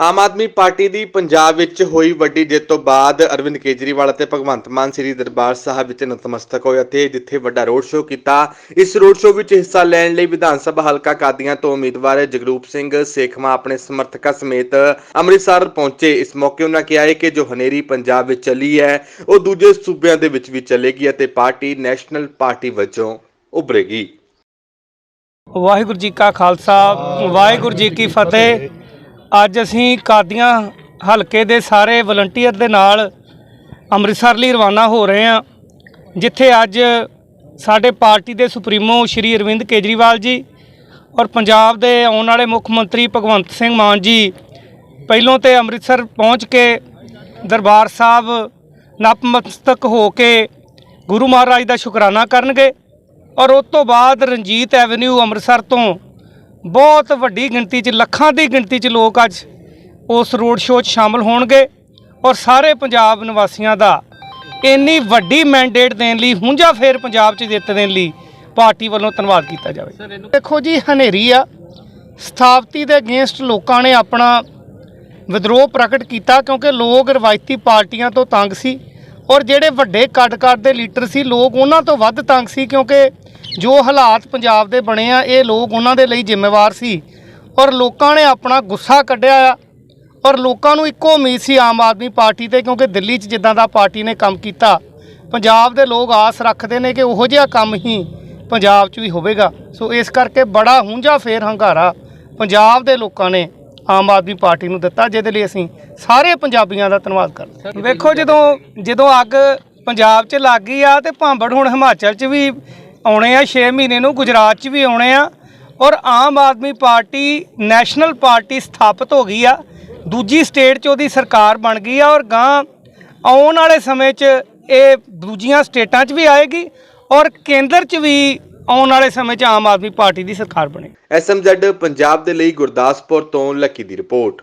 ਆਮ Aadmi party ਦੀ ਪੰਜਾਬ ਵਿੱਚ ਹੋਈ ਵੱਡੀ ਜਿੱਤ ਤੋਂ ਬਾਅਦ ਅਰਵਿੰਦ ਕੇਜਰੀਵਾਲ ਅਤੇ ਭਗਵੰਤ ਮਾਨ ਸ੍ਰੀ ਦਰਬਾਰ ਸਾਹਿਬ ਵਿੱਚ ਨਤਮਸਤਕ ਹੋਏ ਅਤੇ ਜਿੱਥੇ ਵੱਡਾ ਰੋਡ ਸ਼ੋਅ ਕੀਤਾ। ਇਸ ਰੋਡ ਸ਼ੋਅ ਵਿੱਚ ਹਿੱਸਾ ਲੈਣ ਲਈ ਵਿਧਾਨ ਸਭਾ ਹਲਕਾ ਕਾਦੀਆਂ ਤੋਂ ਉਮੀਦਵਾਰ ਜਗਰੂਪ ਸਿੰਘ ਸੇਖਵਾਂ ਆਪਣੇ ਸਮਰਥਕਾਂ ਸਮੇਤ ਅੰਮ੍ਰਿਤਸਰ ਪਹੁੰਚੇ। ਇਸ ਮੌਕੇ ਉਹਨਾਂ ਕਿਹਾ ਹੈ ਕਿ ਜੋ ਹਨੇਰੀ ਪੰਜਾਬ ਵਿੱਚ ਚੱਲੀ ਹੈ, ਉਹ ਦੂਜੇ ਸੂਬਿਆਂ ਦੇ ਵਿੱਚ ਵੀ ਚੱਲੇਗੀ ਅਤੇ ਪਾਰਟੀ ਨੈਸ਼ਨਲ ਪਾਰਟੀ ਵਜੋਂ ਉਭਰੇਗੀ। ਵਾਹਿਗੁਰੂ ਜੀ ਕਾ ਖਾਲਸਾ, ਵਾਹਿਗੁਰੂ ਜੀ ਕੀ ਫਤਿਹ। ਅੱਜ ਅਸੀਂ ਕਾਦੀਆਂ ਹਲਕੇ ਦੇ ਸਾਰੇ ਵਲੰਟੀਅਰ ਦੇ ਨਾਲ ਅੰਮ੍ਰਿਤਸਰ ਲਈ ਰਵਾਨਾ ਹੋ ਰਹੇ ਹਾਂ, ਜਿੱਥੇ ਅੱਜ ਸਾਡੇ ਪਾਰਟੀ ਦੇ ਸੁਪਰੀਮੋ ਸ਼੍ਰੀ ਅਰਵਿੰਦ ਕੇਜਰੀਵਾਲ ਜੀ ਔਰ ਪੰਜਾਬ ਦੇ ਆਉਣ ਵਾਲੇ ਮੁੱਖ ਮੰਤਰੀ ਭਗਵੰਤ ਸਿੰਘ ਮਾਨ ਜੀ ਪਹਿਲੋਂ ਤੇ ਅੰਮ੍ਰਿਤਸਰ ਪਹੁੰਚ ਕੇ ਦਰਬਾਰ ਸਾਹਿਬ ਨਤਮਸਤਕ ਹੋ ਕੇ ਗੁਰੂ ਮਹਾਰਾਜ ਦਾ ਸ਼ੁਕਰਾਨਾ ਕਰਨਗੇ ਔਰ ਉਸ ਤੋਂ ਬਾਅਦ ਰਣਜੀਤ ਐਵਨਿਊ ਅੰਮ੍ਰਿਤਸਰ ਤੋਂ ਬਹੁਤ ਵੱਡੀ ਗਿਣਤੀ 'ਚ ਲੱਖਾਂ ਦੀ ਗਿਣਤੀ 'ਚ ਲੋਕ ਅੱਜ ਉਸ ਰੋਡ ਸ਼ੋਅ 'ਚ ਸ਼ਾਮਲ ਹੋਣਗੇ ਔਰ ਸਾਰੇ ਪੰਜਾਬ ਨਿਵਾਸੀਆਂ ਦਾ ਇੰਨੀ ਵੱਡੀ ਮੈਂਡੇਟ ਦੇਣ ਲਈ ਹੁੰਜਾ ਫੇਰ ਪੰਜਾਬ 'ਚ ਜਿੱਤ ਦੇਣ ਲਈ ਪਾਰਟੀ ਵੱਲੋਂ ਧੰਨਵਾਦ ਕੀਤਾ ਜਾਵੇ। ਦੇਖੋ ਜੀ ਹਨੇਰੀ ਆ। ਸਥਾਪਤੀ ਦੇ ਅਗੇਂਸਟ ਲੋਕਾਂ ਨੇ ਆਪਣਾ ਵਿਦਰੋਹ ਪ੍ਰਗਟ ਕੀਤਾ ਕਿਉਂਕਿ ਲੋਕ ਰਵਾਇਤੀ ਪਾਰਟੀਆਂ ਤੋਂ ਤੰਗ ਸੀ ਔਰ ਜਿਹੜੇ ਵੱਡੇ ਕੱਦ-ਕੱਦ ਦੇ ਲੀਡਰ ਸੀ ਲੋਕ ਉਹਨਾਂ ਤੋਂ ਵੱਧ ਤੰਗ ਸੀ ਕਿਉਂਕਿ ਜੋ ਹਾਲਾਤ ਪੰਜਾਬ ਦੇ ਬਣੇ ਆ, ਇਹ ਲੋਕ ਉਹਨਾਂ ਦੇ ਲਈ ਜ਼ਿੰਮੇਵਾਰ ਸੀ। ਔਰ ਲੋਕਾਂ ਨੇ ਆਪਣਾ ਗੁੱਸਾ ਕੱਢਿਆ ਆ। ਔਰ ਲੋਕਾਂ ਨੂੰ ਇੱਕੋ ਉਮੀਦ ਸੀ ਆਮ ਆਦਮੀ ਪਾਰਟੀ ਤੇ, ਕਿਉਂਕਿ ਦਿੱਲੀ 'ਚ ਜਿੱਦਾਂ ਦਾ ਪਾਰਟੀ ਨੇ ਕੰਮ ਕੀਤਾ, ਪੰਜਾਬ ਦੇ ਲੋਕ ਆਸ ਰੱਖਦੇ ਨੇ ਕਿ ਉਹੋ ਜਿਹਾ ਕੰਮ ਹੀ ਪੰਜਾਬ 'ਚ ਵੀ ਹੋਵੇਗਾ। ਸੋ ਇਸ ਕਰਕੇ ਬੜਾ ਹੁੰਜਾ ਫੇਰ ਹੰਗਾਰਾ ਪੰਜਾਬ ਦੇ ਲੋਕਾਂ ਨੇ ਆਮ ਆਦਮੀ ਪਾਰਟੀ ਨੂੰ ਦਿੱਤਾ, ਜਿਹਦੇ ਲਈ ਅਸੀਂ ਸਾਰੇ ਪੰਜਾਬੀਆਂ ਦਾ ਧੰਨਵਾਦ ਕਰਦੇ ਹਾਂ। ਵੇਖੋ ਜਦੋਂ ਜਦੋਂ ਅੱਗ ਪੰਜਾਬ 'ਚ ਲੱਗ ਗਈ ਆ, ਤੇ ਭਾਂਬੜ ਹੁਣ ਹਿਮਾਚਲ 'ਚ ਵੀ ਆਉਣੇ ਆ 6 ਮਹੀਨੇ ਨੂੰ ਗੁਜਰਾਤ 'ਚ ਵੀ ਆਉਣੇ ਆ ਔਰ Aam Aadmi party, national party ਸਥਾਪਿਤ ਹੋ ਗਈ ਆ। ਦੂਜੀ ਸਟੇਟ 'ਚ ਉਹਦੀ ਸਰਕਾਰ ਬਣ ਗਈ ਆ ਔਰ ਗਾਂ ਆਉਣ ਵਾਲੇ ਸਮੇਂ 'ਚ ਇਹ ਦੂਜੀਆਂ ਸਟੇਟਾਂ 'ਚ ਵੀ ਆਏਗੀ ਔਰ ਕੇਂਦਰ 'ਚ ਵੀ ਆਉਣ ਵਾਲੇ ਸਮੇਂ 'ਚ ਆਮ ਆਦਮੀ ਪਾਰਟੀ ਦੀ ਸਰਕਾਰ ਬਣੇਗੀ। ਐਸਐਮਜ਼ੈਡ ਪੰਜਾਬ ਦੇ ਲਈ ਗੁਰਦਾਸਪੁਰ ਤੋਂ ਲੱਕੀ ਦੀ ਰਿਪੋਰਟ।